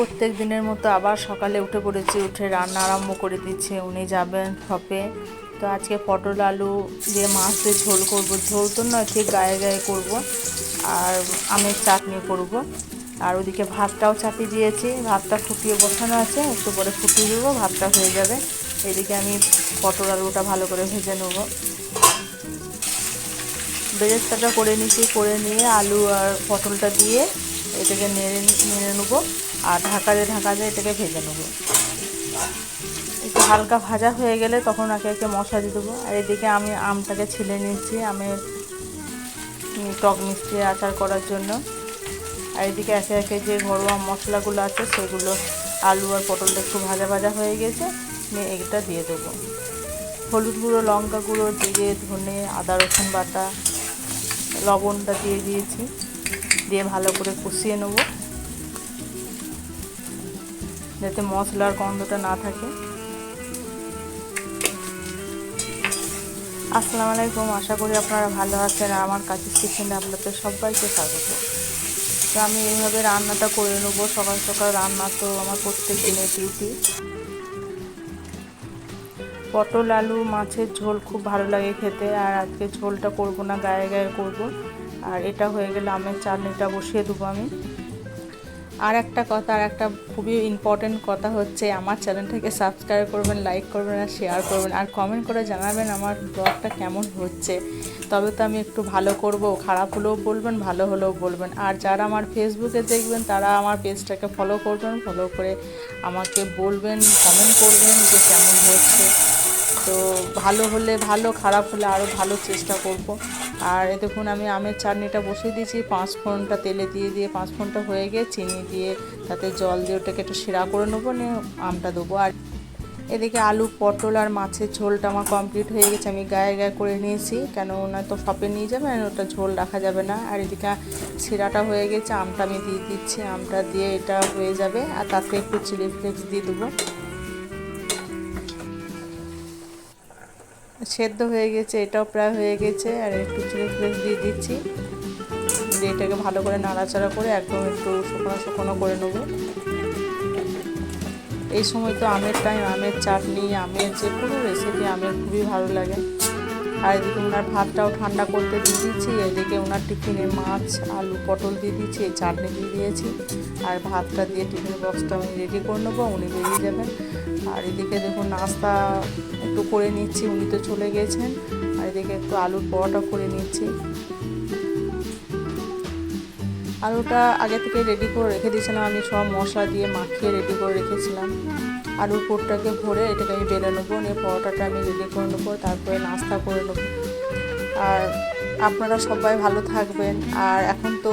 প্রত্যেক দিনের মতো আবার সকালে উঠে পড়েছি, উঠে রান্না আরম্ভ করে দিচ্ছে। উনি যাবেন শপে। তো আজকে পটল আলু দিয়ে মাছ দিয়ে ঝোল করব। ঝোল তো নয়, ঠিক গায়ে গায়ে করব। আর আমের চাটনি করব। আর ওদিকে ভাতটাও চাপিয়ে দিয়েছি। ভাতটা ফুটিয়ে বসানো আছে, একটু পরে ফুটিয়ে দেবো, ভাতটা হয়ে যাবে। এদিকে আমি পটল আলুটা ভালো করে ভেজে নেব। বেরেস্তাটা করে নিচ্ছি, করে নিয়ে আলু আর পটলটা দিয়ে এটাকে নেড়ে নেড়ে নেব। আর ঢাকা দিয়ে ঢাকা দিয়ে এটাকে ভেজে নেব। একটু হালকা ভাজা হয়ে গেলে তখন একে একে মশলা দিয়ে দেবো। আর এদিকে আমি আমটাকে ছিলে নিচ্ছি আমের টক মিষ্টি আচার করার জন্য। আর এদিকে একে একে যে ঘরোয়া মশলাগুলো আছে, সেগুলো আলু আর পটলটা একটু ভাজা ভাজা হয়ে গেছে নিয়ে এটা দিয়ে দেবো। হলুদ গুঁড়ো, লঙ্কা গুঁড়ো, জিরে, ধনে, আদা, রসুন বাটা, লবণটা দিয়ে দিয়েছি। দিয়ে ভালো করে কষিয়ে নেব। যাতে মশলার গন্ধটা না থাকে। আসসালামু আলাইকুম, আশা করি আপনারা ভালো আছেন। আমার কাছে কিচেনে আপনাদের সবাইকে স্বাগত। তো আমি এইভাবে রান্নাটা করে নেব। সকাল সকাল রান্না তো আমার প্রত্যেক দিনের ডিউটি পটল, আলু, মাছের ঝোল খুব ভালো লাগে খেতে। আর আজকে ঝোলটা করব না, গায়ে গায়ে করব। আর এটা হয়ে গেলে আমের চাটনিটা বসিয়ে দেবো আমি। আর একটা কথা, আর একটা খুবই ইম্পর্টেন্ট কথা হচ্ছে, আমার চ্যানেলটাকে সাবস্ক্রাইব করবেন লাইক করবেন আর শেয়ার করবেন। আর কমেন্ট করে জানাবেন আমার ব্লগটা কেমন হচ্ছে। তবে তো আমি একটু ভালো করব, খারাপ হলেও বলবেন, ভালো হলেও বলবেন। আর যারা আমার ফেসবুকে দেখবেন, তারা আমার পেজটাকে ফলো করবেন ফলো করে আমাকে বলবেন কমেন্ট করবেন যে কেমন হচ্ছে। তো ভালো হলে ভালো, খারাপ হলে আরও ভালো চেষ্টা করব। আর এ দেখুন, আমি আমের চাটনিটা বসিয়ে দিয়েছি। পাঁচ ফোড়নটা তেলে দিয়ে দিয়ে, পাঁচ ফোড়নটা হয়ে গিয়ে চিনি দিয়ে তাতে জল দিয়ে ওটাকে একটু সেরা করে নেব, নিয়ে আমটা দেবো। আর এদিকে আলু, পটল আর মাছের ঝোলটা আমার কমপ্লিট হয়ে গেছে। আমি গায়ে গায়ে করে নিয়েছি, কেন ওনা তো শপে নিয়ে যাবেন ওটা ঝোল রাখা যাবে না। আর এদিকে শিরাটা হয়ে গেছে, আমটা আমি দিয়ে দিচ্ছি। আমটা দিয়ে এটা হয়ে যাবে, আর তাতে একটু চিলি ফ্লেক্স দিয়ে দেবো। সেদ্ধ হয়ে গেছে, এটাও প্রায় হয়ে গেছে। আর একটু চিলি ফ্লেক্স দিয়ে দিচ্ছি। দিয়ে এটাকে ভালো করে নাড়াচাড়া করে একদম একটু শুকনো শুকনো করে নেব। এই সময় তো আমের টাইম আমের চাটনি, আমের যে কোনো রেসিপি আমের খুবই ভালো লাগে। আর এদিকে ওনার ভাতটাও ঠান্ডা করতে দিয়ে দিচ্ছি এদিকে ওনার টিফিনে মাছ, আলু, পটল দিয়ে দিচ্ছি চাটনি দিয়ে দিয়েছি। আর ভাতটা দিয়ে টিফিন বক্সটা আমি রেডি করে নেব, উনি বেরিয়ে যাবেন। আর এদিকে দেখুন নাস্তা একটু করে নিচ্ছি, উনি তো চলে গেছেন। আর এদিকে একটু আলুর পরোটা করে নিচ্ছি। আলুটা আগে থেকে রেডি করে রেখে দিয়েছিলাম, আমি সব মশলা দিয়ে মাখিয়ে রেডি করে রেখেছিলাম। আলুর পুরটাকে ভরে এটাকে আমি বেলে নেব, নিয়ে পরোটাটা আমি রেডি করে নেব, তারপরে নাস্তা করে নেব। আর আপনারা সবাই ভালো থাকবেন। আর এখন তো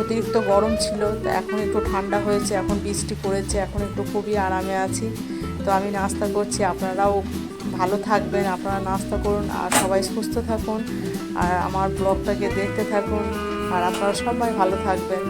অতিরিক্ত গরম ছিল, তো এখন একটু ঠান্ডা হয়েছে, এখন বৃষ্টি পড়েছে, এখন একটু খুবই আরামে আছি। তো আমি নাস্তা করছি, আপনারাও ভালো থাকবেন, আপনারা নাস্তা করুন, আর সবাই সুস্থ থাকুন, আর আমার ব্লগটাকে দেখতে থাকুন, আর আপনারা সবাই ভালো থাকবেন।